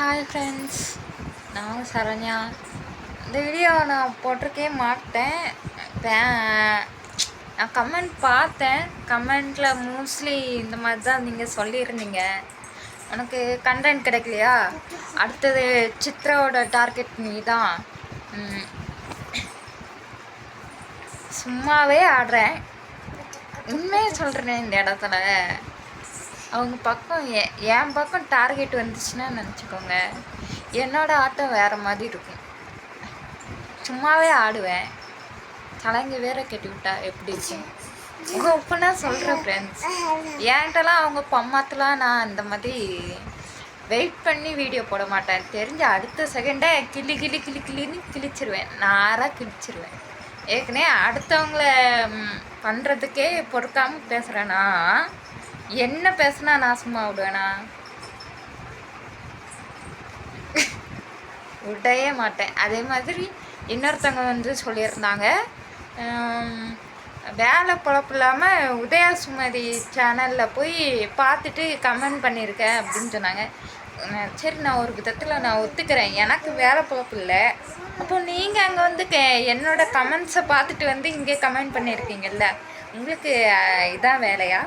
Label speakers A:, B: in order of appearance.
A: Hi friends நான் சரண்யா. இந்த video நான் போட்டிருக்கே மாட்டேன். நான் கமெண்ட் பார்த்தேன். கமெண்ட்டில் மோஸ்ட்லி இந்த மாதிரி தான் நீங்கள் சொல்லியிருந்தீங்க. உனக்கு கண்டென்ட் கிடைக்கலையா? அடுத்தது சித்ராவோட டார்கெட் நீ தான் சும்மாவே ஆடுறேன். உண்மையை சொல்கிறேன் இந்த இடத்துல. அவங்க பக்கம் என் பக்கம் டார்கெட் வந்துச்சுன்னா நினச்சிக்கோங்க. என்னோட ஆட்டம் வேறு மாதிரி இருக்கும். சும்மாவே ஆடுவேன். தலைங்க வேற கட்டி விட்டா எப்படி இருக்கும் ஓப்பனா சொல்கிறேன் ஃப்ரெண்ட்ஸ் என்கிட்டலாம் அவங்க பம்மாத்தெலாம் நான் இந்த மாதிரி வெயிட் பண்ணி வீடியோ போட மாட்டேன். தெரிஞ்ச அடுத்த செகண்டே கிளி கிளி கிளி கிளின்னு கிழிச்சிருவேன். நாராக கிழிச்சிருவேன். ஏற்கனவே அடுத்தவங்கள பண்ணுறதுக்கே பொறுக்காமல் பேசுகிறேன்னா என்ன பேசுனா நான் சும்மா விடுவேனா? விடவே மாட்டேன். அதே மாதிரி இன்னொருத்தவங்க வந்து சொல்லியிருந்தாங்க. வேலை பொழப்பு இல்லாமல் உதயா சுமதி சேனலில் போய் பார்த்துட்டு கமெண்ட் பண்ணியிருக்கேன் அப்படின்னு சொன்னாங்க. சரி நான் ஒரு விதத்தில் நான் ஒத்துக்கிறேன். எனக்கு வேலை பொழப்பு இல்லை. அப்போ நீங்கள் அங்கே வந்து கே என்னோட கமெண்ட்ஸை பார்த்துட்டு வந்து இங்கே கமெண்ட் பண்ணியிருக்கீங்கல்ல. உங்களுக்கு இதான் வேலையா?